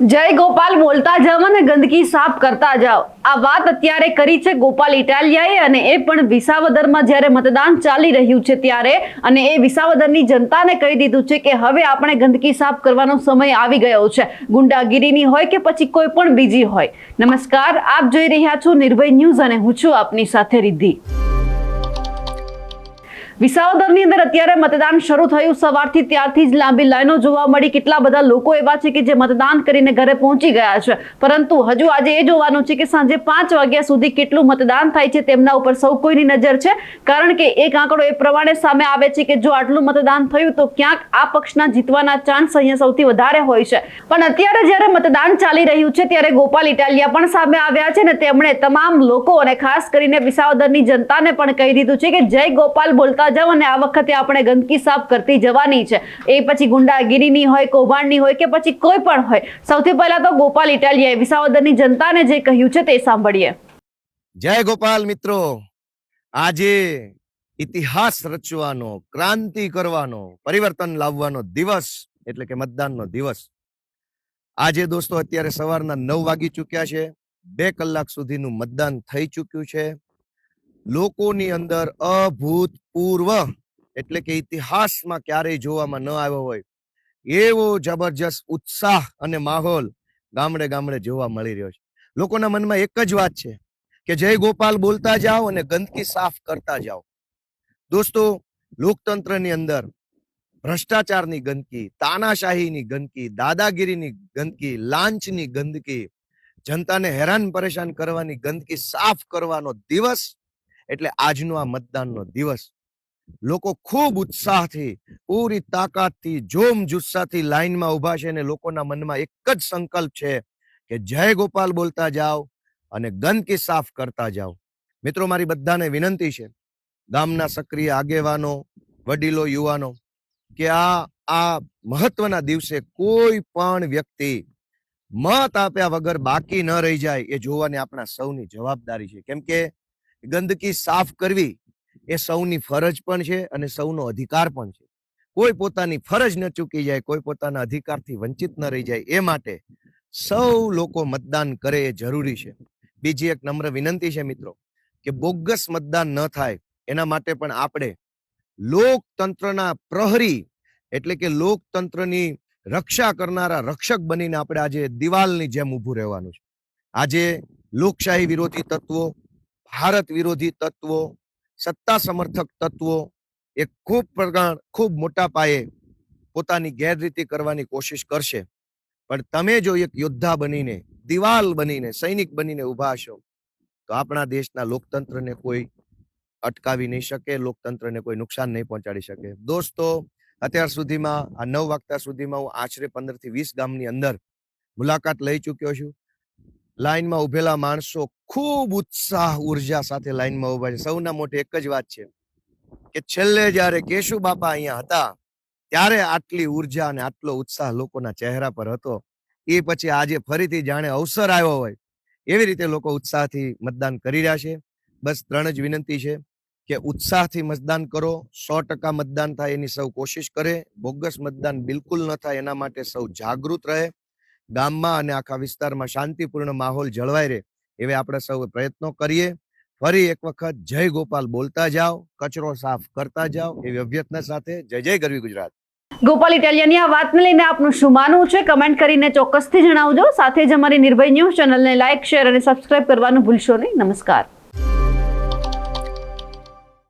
જય ગોપાલ, બોલતા જાવ અને ગંદકી સાફ કરતા જાઓ આ વાત અત્યારે કરી છે ગોપાલ ઇટાલિયાએ અને એ પણ વિસાવદરમાં જ્યારે મતદાન ચાલી રહ્યું છે ત્યારે અને એ વિસાવદરની જનતાને કહી દીધું છે કે હવે આપણે ગંદકી સાફ કરવાનો સમય આવી ગયો છે. ગુંડાગીરીની હોય કે પછી કોઈ પણ બીજી હોય. નમસ્કાર, આપ જોઈ રહ્યા છો નિર્ભય ન્યૂઝ અને હું છું આપની સાથે રિદ્ધિ. વિસાવદરની અંદર અત્યારે મતદાન શરૂ થયું. સવારથી ત્યારથી જ લાંબી લાઈનો જોવા મળી. કેટલા બધા લોકો એવા છે કે જે મતદાન કરીને ઘરે પહોંચી ગયા છે. પરંતુ હજુ આજે એ જોવાનું છે કે સાંજે પાંચ વાગ્યા સુધી કેટલું મતદાન થાય છે તેમના ઉપર સૌ કોઈની નજર છે. કારણ કે એક આંકડો એ પ્રમાણે સામે આવે છે કે જો આટલું મતદાન થયું તો ક્યાંક આ પક્ષના જીતવાના ચાન્સ અહીંયા સૌથી વધારે હોય છે. પણ અત્યારે જ્યારે મતદાન ચાલી રહ્યું છે ત્યારે ગોપાલ ઇટાલિયા પણ સામે આવ્યા છે ને તેમણે તમામ લોકો અને ખાસ કરીને વિસાવદરની જનતાને પણ કહી દીધું છે કે જય ગોપાલ બોલતા જાવ અને આ વખતે આપણે ગંદકી સાફ કરતી જવાની છે. એ પછી ગુંડાગીરીની હોય, કૌભાંડની હોય કે પછી કોઈ પણ હોય. સૌથી પહેલા તો ગોપાલ ઇટાલિયાએ વિસાવદરની જનતાને જે કહ્યું છે તે સાંભળીએ. જય ગોપાલ મિત્રો. આજે ઇતિહાસ રચવાનો, ક્રાંતિ કરવાનો, પરિવર્તન લાવવાનો દિવસ, એટલે કે મતદાનનો દિવસ. આજે દોસ્તો અત્યારે સવારના નવ વાગી ચૂક્યા છે. બે કલાક સુધીનું મતદાન થઈ ચૂક્યું છે. લોકોની અંદર અભૂતપૂર્વ એટલે કે ઇતિહાસમાં ક્યારેય જોવામાં ન આવ્યો હોય, એવો જબરજસ્ત ઉત્સાહ અને માહોલ ગામડે ગામડે જોવા મળી રહ્યો છે. લોકોના મનમાં એક જ વાત છે કે જય ગોપાલ બોલતા જાઓ અને ગંદકી સાફ કરતા જાઓ. દોસ્તો, લોકતંત્રની અંદર ભ્રષ્ટાચારની ગંદકી, તાનાશાહીની ગંદકી, દાદાગીરીની ગંદકી, લાંચની ગંદકી, જનતાને હેરાન પરેશાન કરવાની ગંદકી સાફ કરવાનો દિવસ એટલે આજનો આ મતદાનનો દિવસ, લોકો ખૂબ ઉત્સાહથી, પૂરી તાકાતથી, જોમ જુસ્સાથી લાઈનમાં ઊભા છે અને લોકોના મનમાં એક જ સંકલ્પ છે કે જય ગોપાલ બોલતા જાઓ અને ગંદકી સાફ કરતા જાઓ. મિત્રો, મારી બધાને વિનંતી છે, ગામના સક્રિય આગેવાનો, વડીલો, યુવાનો, કે આ આ મહત્વના દિવસે કોઈ પણ વ્યક્તિ મત આપ્યા વગર બાકી ન રહી જાય એ જોવાની આપણા સૌની જવાબદારી છે. કેમ કે ગંદકી સાફ કરવી એ સૌની ફરજ પણ છે અને સૌનો અધિકાર પણ છે. કોઈ પોતાની ફરજ ન ચૂકી જાય, કોઈ પોતાના અધિકારથી વંચિત ન રહી જાય એ માટે સૌ લોકો મતદાન કરે એ જરૂરી છે. બીજી એક નમ્ર વિનંતી છે મિત્રો કે બોગસ મતદાન ન થાય એના માટે પણ આપણે લોકતંત્રના પ્રહરી એટલે કે લોકતંત્રની રક્ષા કરનારા રક્ષક બનીને આપણે આજે દિવાલની જેમ ઊભું રહેવાનું છે. આજે લોકશાહી વિરોધી તત્વો ભારત વિરોધી તત્વો, સત્તા સમર્થક તત્વો એ ખૂબ પ્રમાણ ખૂબ મોટા પાયે પોતાની ગેરરીતિ કરવાની કોશિશ કરશે. પણ તમે જો એક યોદ્ધા બનીને, દિવાલ બનીને, સૈનિક બનીને ઊભા હશો, તો આપણા દેશના લોકતંત્રને કોઈ અટકાવી નહીં શકે, લોકતંત્રને કોઈ નુકસાન નહીં પહોંચાડી શકે. દોસ્તો, અત્યાર સુધીમાં, આ નવ વાગતા સુધીમાં હું આશરે પંદરથી વીસ ગામની અંદર મુલાકાત લઈ ચૂક્યો છું. લાઈનમાં ઉભેલા માણસો ખૂબ ઉત્સાહ, ઊર્જા સાથે લાઈનમાં ઊભા છે. સૌના મોટે એક જ વાત છે કે છેલ્લે જ્યારે કેશુ બાપા અહીંયા હતા, ત્યારે આટલી ઊર્જા અને આટલો ઉત્સાહ લોકોના ચહેરા પર હતો. એ પછી આજે ફરીથી જાણે અવસર આવ્યો હોય એવી રીતે લોકો ઉત્સાહથી મતદાન કરી રહ્યા છે. બસ ત્રણ જ વિનંતી છે કે ઉત્સાહથી મતદાન કરો, સો ટકા મતદાન થાય એની સૌ કોશિશ કરે. બોગસ મતદાન બિલકુલ ન થાય એના માટે સૌ જાગૃત રહે. ગામમાં અને આખા વિસ્તારમાં શાંતિપૂર્ણ માહોલ જળવાઈ રહે, એવે આપણે સૌ પ્રયત્નો કરીએ. ફરી એક વખત જય ગોપાલ બોલતા જાઓ, કચરો સાફ કરતા જાઓ, એવી અભ્યર્થના સાથે જય જય ગરવી ગુજરાત. ગોપાલ ઇટાલિયાની આ વાતને લઈને આપનું શું માનવું છે? કમેન્ટ કરીને ચોક્કસથી જણાવજો. સાથે જ અમારી નિર્ભય ન્યૂઝ ચેનલને લાઇક શેર અને સબસ્ક્રાઇબ કરવાનું ભૂલશો નહીં. નમસ્કાર.